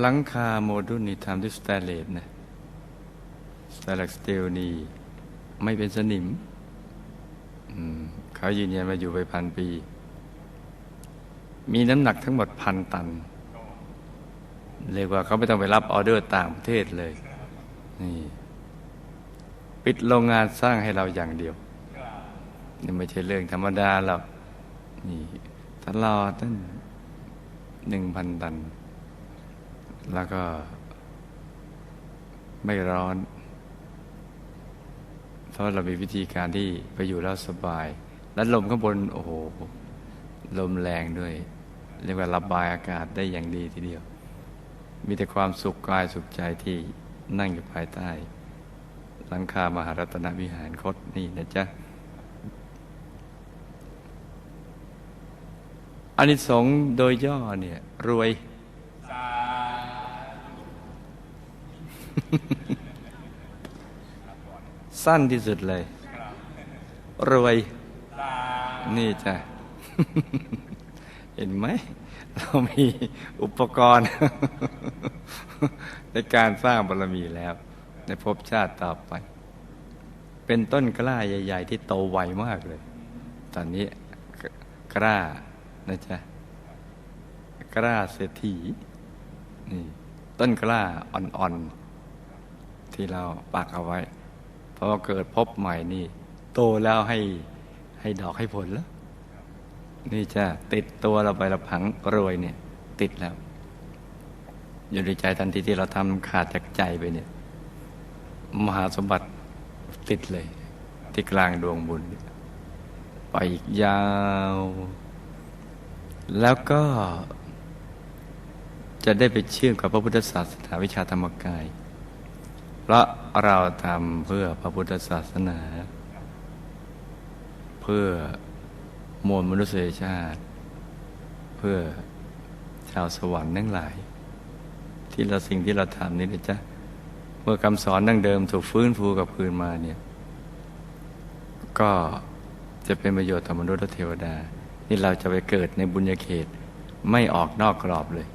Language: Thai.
หลังคาโมดูลนี่ทำด้วยสแตนเลสนะสแตนเลสสตีลนี่ไม่เป็นสนิมมเขายืนยันมาอยู่ไปพันปี มีน้ำหนักทั้งหมดพันตัน เรียกว่าเขาไม่ต้องไปรับออเดอร์ต่างประเทศเลย นี่ ปิดโรงงานสร้างให้เราอย่างเดียว นี่ไม่ใช่เรื่องธรรมดาหรอกนี่ตลอดตั้งหนึ่งพันตัน แล้วก็ไม่ร้อน เพราะเรามีวิธีการที่ไปอยู่แล้วสบาย และลมข้างบน โอ้โห ลมแรงด้วย เรียกว่าระบายอากาศได้อย่างดีทีเดียว มีแต่ความสุขกายสุขใจที่นั่งอยู่ภายใต้ หลังคามหารัตนวิหารคตนี่นะจ๊ะอานิสงส์โดยย่อเนี่ยรวย สั้นที่สุดเลย รวย นี่จ้ะ เห็นไหม เรามีอุปกรณ์ ในการสร้างบารมีแล้ว ในภพชาติต่อไป เป็นต้นกล้าใหญ่ ๆ ที่โตไวมากเลย ตอนนี้กกล้านะจ๊ะกล้าเศรษฐีนี่ต้นกล้าอ่อนๆ ที่เราปักเอาไว้ เพราะว่าเกิดพบใหม่นี่ โตแล้วให้ให้ดอกให้ผลแล้ว นี่จะติดตัวเราไปละผังรวยเนี่ย ติดแล้ว อยู่ในใจทันทีที่เราทำขาดจากใจไปเนี่ย มหาสมบัติติดเลย ที่กลางดวงบุญ ไปอีกยาว แล้วก็จะได้ไปเชื่อมกับพระพุทธศาสนาวิชาธรรมกาย ราะเราทำเพื่อพระพุทธศาสนา เพื่อมวลมนุษยชาติ เพื่อชาวสวรรค์ทั้งหลาย ที่เราสิ่งที่เราทำนี่นะจ๊ะเมื่อคำสอนดั้งเดิมถูกฟื้นฟูกับคืนมาเนี่ยก็จะเป็นประโยชน์ต่อมนุษย์และเทวดา นี่เราจะไปเกิดในบุญญาเขตไม่ออกนอกกรอบเลย